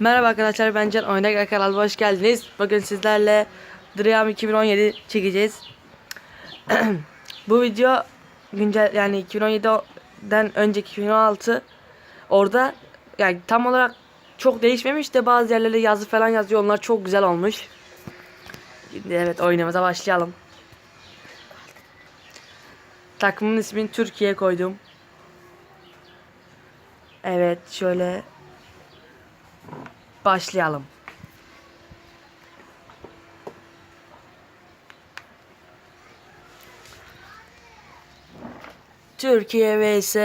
Merhaba arkadaşlar ben Can Oynak kanalıma hoş geldiniz. Bugün sizlerle Dream 2017 çekeceğiz. Bu video güncel yani 2017'den önceki 2016 orada yani tam olarak çok değişmemiş de bazı yerlerde yazı falan yazıyor. Onlar çok güzel olmuş. Şimdi evet oyunumuza başlayalım. Takımın ismini Türkiye koydum. Evet şöyle başlayalım. Türkiye vs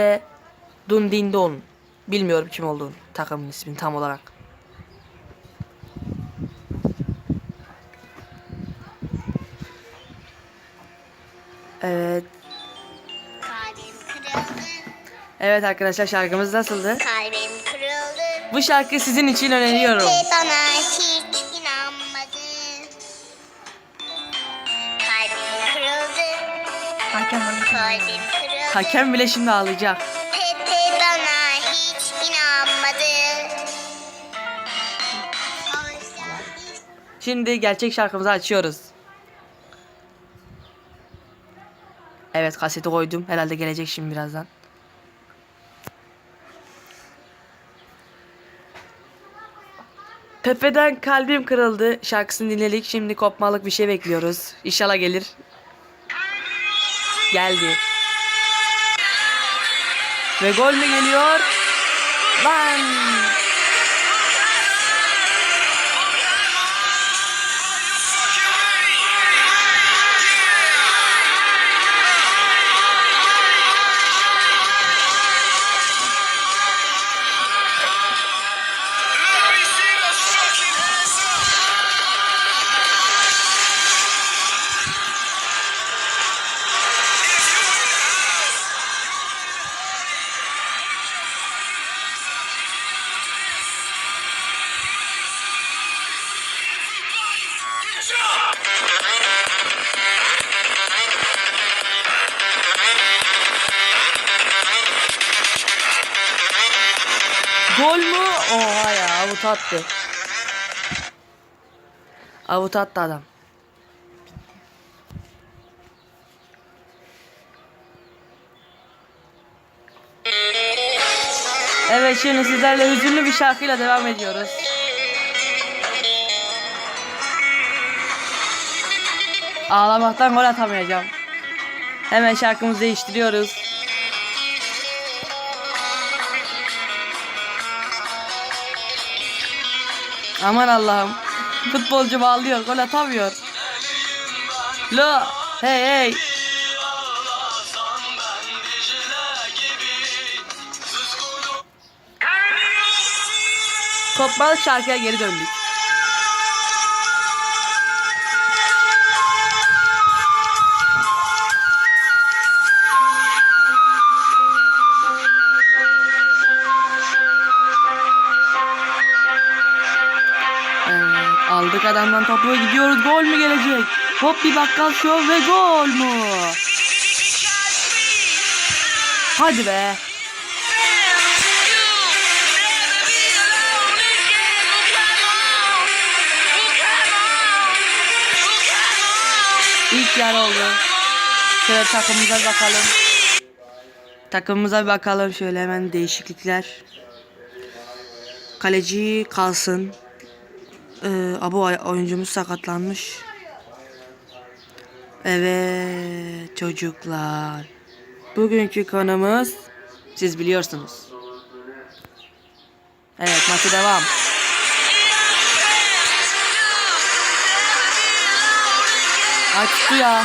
Dundindon. Bilmiyorum kim olduğunu. Takımın ismini tam olarak. Evet. Evet arkadaşlar şarkımız nasıldı? kalbim. Bu şarkıyı sizin için öneriyorum. Ve bana hiç inanmadı. Kalbim kırıldı, Hakem, kalbim kırıldı. Hakem bile şimdi ağlayacak. Pepe bana hiç inanmadı. Oysa biz Şimdi gerçek şarkımızı açıyoruz. Evet kaseti koydum. Herhalde gelecek şimdi birazdan. Pepe'den kalbim kırıldı. Şarkısını dinledik. Şimdi kopmalık bir şey bekliyoruz. İnşallah gelir. Geldi. Ve gol mü geliyor? Lan! Gol mü? Oha ya avut attı. Avut attı adam. Evet şimdi sizlerle hüzünlü bir şarkıyla devam ediyoruz. Ağlamaktan gol atamayacağım. Hemen şarkımızı değiştiriyoruz. Aman Allah'ım. Futbolcu bağlıyor, gol atamıyor. Lo, hey hey. Kopmalı şarkıya geri döndük. Aldık adamdan topu gidiyoruz. Gol mü gelecek? Hop bir bakkal şov ve gol mu? Hadi be. İlk yarı oldu. Şöyle takımımıza bakalım. Takımımıza bakalım şöyle hemen değişiklikler. Kaleci kalsın. Ee, abo oyuncumuz sakatlanmış. Evet çocuklar. Bugünkü konumuz siz biliyorsunuz. Evet maçı devam. Açtı ya.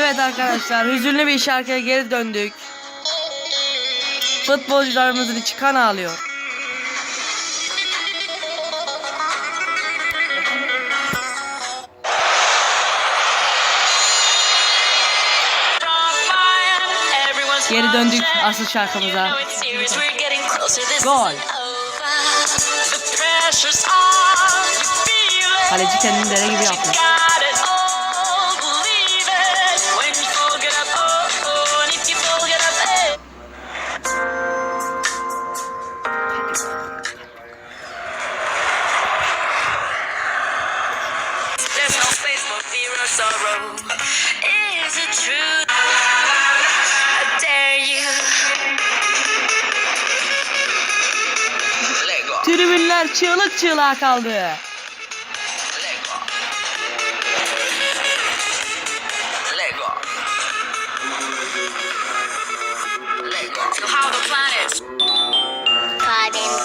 Evet arkadaşlar hüzünlü bir şarkıya geri döndük. Futbolcularımızın içi kan ağlıyor. Geri döndük asıl şarkımıza. Gol. Kaleci kendini dere gibi yaptı. Tribünler çığlık çığlığa kaldı.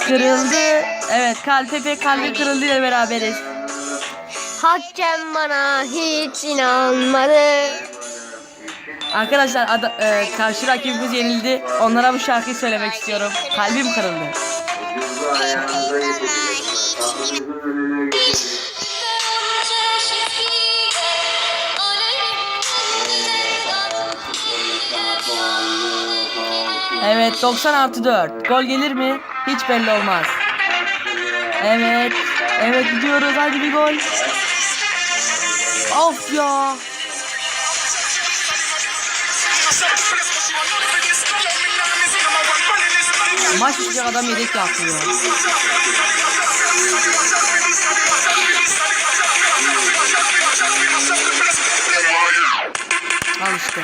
Kırıldı. Evet Kaltepe kalbi kırıldı ile beraberiz. Hakem bana hiç inanmadı. Arkadaşlar ada, e, karşı rakibimiz yenildi. Onlara bu şarkıyı söylemek istiyorum. Kalbim kırıldı. Evet 90 artı 4. Gol gelir mi? Hiç belli olmaz. Evet. Evet gidiyoruz. Hadi bir gol. Of ya. Maç bitecek adam yedek yapıyor. Al işte.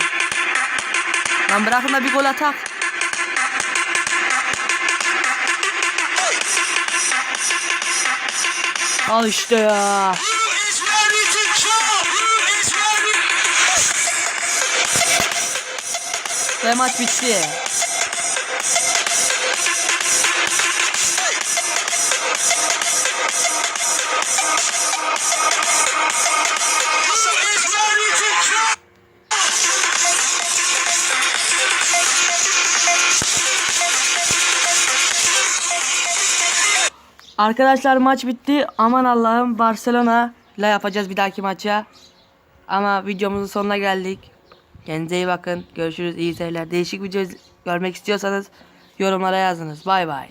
Lan bırakın da bir gol atak. Al işte ya. Ve maç bitti. Arkadaşlar maç bitti. Aman Allah'ım Barcelona ile yapacağız bir dahaki maça. Ama videomuzun sonuna geldik. Kendinize iyi bakın. Görüşürüz. İyi seyirler. Değişik video görmek istiyorsanız yorumlara yazınız. Bay bay.